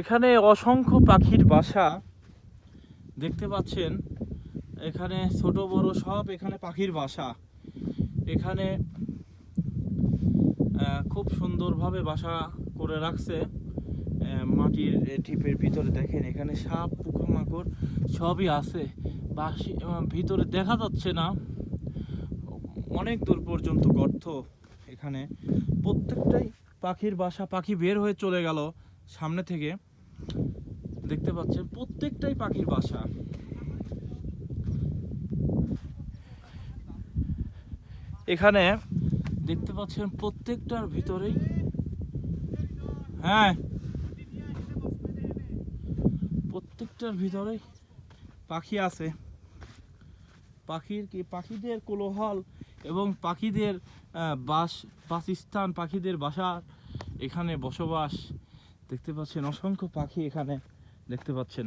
এখানে অসংখ্য পাখির বাসা দেখতে পাচ্ছেন। এখানে ছোট, বড় সব এখানে পাখির বাসা। এখানে খুব সুন্দরভাবে বাসা করে রাখছে। মাটির টিপের ভিতরে দেখেন, এখানে সাপ, পোকামাকড় সবই আছে। বাসি ভিতরে দেখা যাচ্ছে না। অনেক দূর পর্যন্ত গর্ত এখানে। প্রত্যেকটাই পাখির বাসা, পাখি বের হয়ে চলে গেল সামনে থেকে। দেখতে পাচ্ছেন প্রত্যেকটাই পাখির বাসা। এখানে দেখতে পাচ্ছেন প্রত্যেকটার ভিতরেই হ্যাঁ প্রত্যেকটার ভিতরেই পাখি আছে। পাখির কি, পাখিদের কোলাহল এবং পাখিদের বাস, বাসস্থান, পাখিদের বাসা এখানে বসবাস। দেখতে পাচ্ছেন অসংখ্য পাখি এখানে। দেখতে পাচ্ছেন।